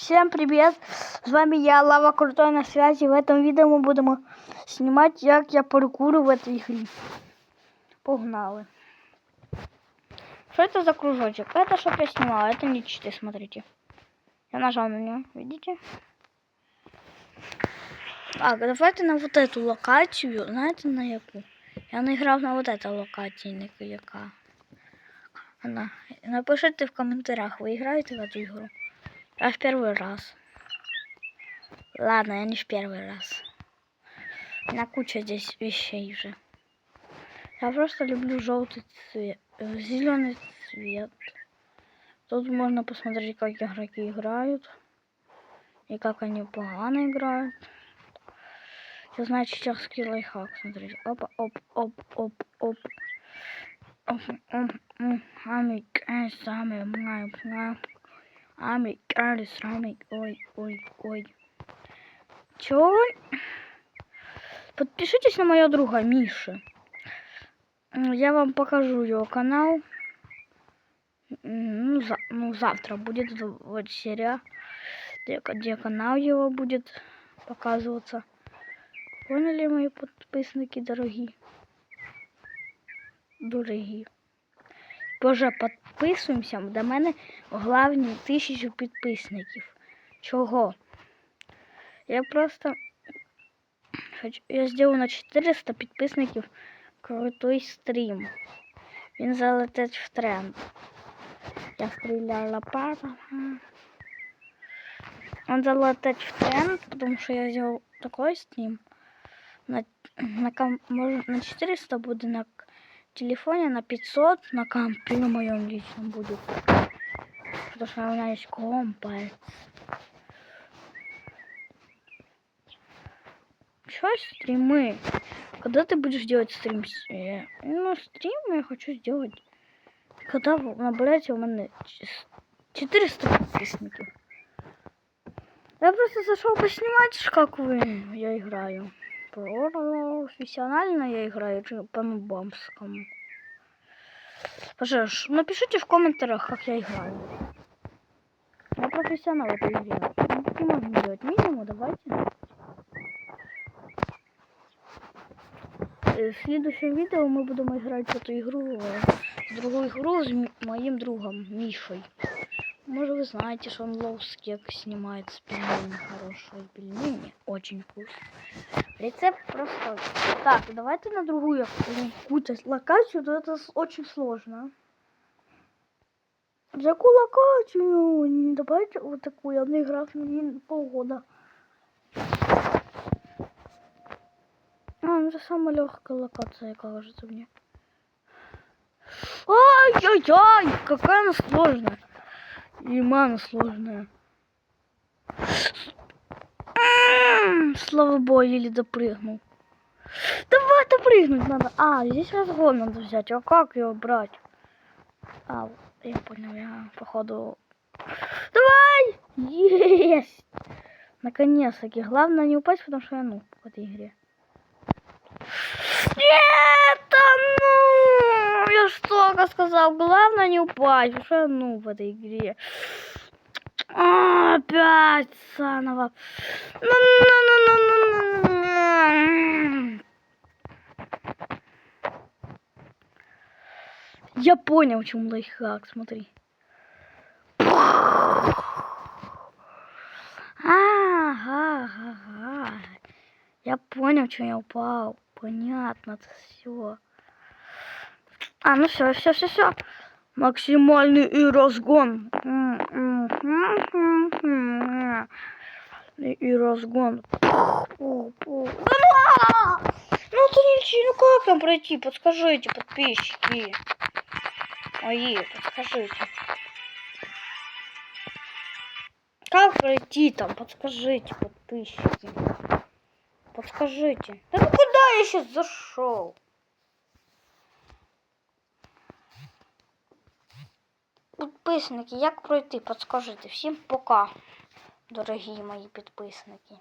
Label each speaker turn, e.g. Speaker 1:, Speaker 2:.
Speaker 1: Всем привет! С вами я, Лава Крутой на связи. В этом видео мы будем снимать, как я паркурю в этой игре. Погнали. Что это за кружочек? Это чтоб я снимала, это не читы, смотрите. Я нажал на него, видите? Так, давайте на вот эту локацию, знаете на яку? Я наиграв на вот этой локації, не яка. Она. Напишите в комментариях, вы играете в эту игру? Я в первый раз. Ладно, я не в первый раз. На куча здесь вещей уже. Я просто люблю желтый цвет, зеленый цвет. Тут можно посмотреть, как игроки играют. И как они погано играют. Я знаю чечевский лайфхак. Смотрите. Опа, оп, оп, оп, оп. Ами, сами, маю, маю. Карли, сами, ой, ой, ой. Чё? Подпишитесь на моего друга Миши. Я вам покажу его канал. Ну, за, ну завтра будет вот серия, где, где канал его будет показываться. Поняли мои подписники дорогие? Дорогі. Боже, підписуємося. До мене главні тисячу підписників. Чого? Я просто хочу. Я зроблю на 400 підписників крутой стрім. Він залетить в тренд. Я стріляла лопатом. Он залетить в тренд, потому что я сделал такой стрим. На, на, на, на 400 буде на телефоне на 500 на компе на моем личном будет. Потому что у меня есть компас. Что стримы? Когда ты будешь делать стрим? Э, ну, стрим я хочу сделать. Когда вы набираете у меня 400 подписчиков. Я просто зашел поснимать, как вы я играю профессионально я играю по нубамскому. Пожалуйста, напишите в комментариях, как я играю. Я профессионал в этой игре. Не можем делать минимум, давайте. Э, в следующем видео мы будем играть в эту игру, э, в другую игру с моим другом Мишей. Может вы знаете, что он лоускек снимает с пельмени, хорошие пельмени, очень вкусно. Рецепт просто... Так, давайте на другую какую-то локацию, то это очень сложно. За какую локацию? Давайте вот такую, я наиграл на полгода. А, ну это самая легкая локация, кажется мне. Ай-яй-яй, какая она сложная. И мана сложная. Слава богу, еле допрыгнул. Давай допрыгнуть надо. А, здесь разгон надо взять. А как его брать? А, я понял, я походу... Давай! Есть! Наконец-таки. Главное не упасть, потому что я ну в этой игре. Нет, ну! Я что сказал? Главное не упасть, я ну в этой игре. А, опять заново. Ну, ну, ну. Я понял, в чем лайфхак, смотри. Ага, ага. Я понял, что я упал. Понятно, это все. А, ну все, все, все, все. Максимальный и разгон. И разгон. Ну, ну ты ничего, ну как там пройти? Подскажите, подписчики. Мои, подскажите. Как пройти там? Подскажите, подписчики. Подскажите. Да ну куда я сейчас зашел? Підписники, як пройти? Подскажите. Всім пока, дорогі мої підписники.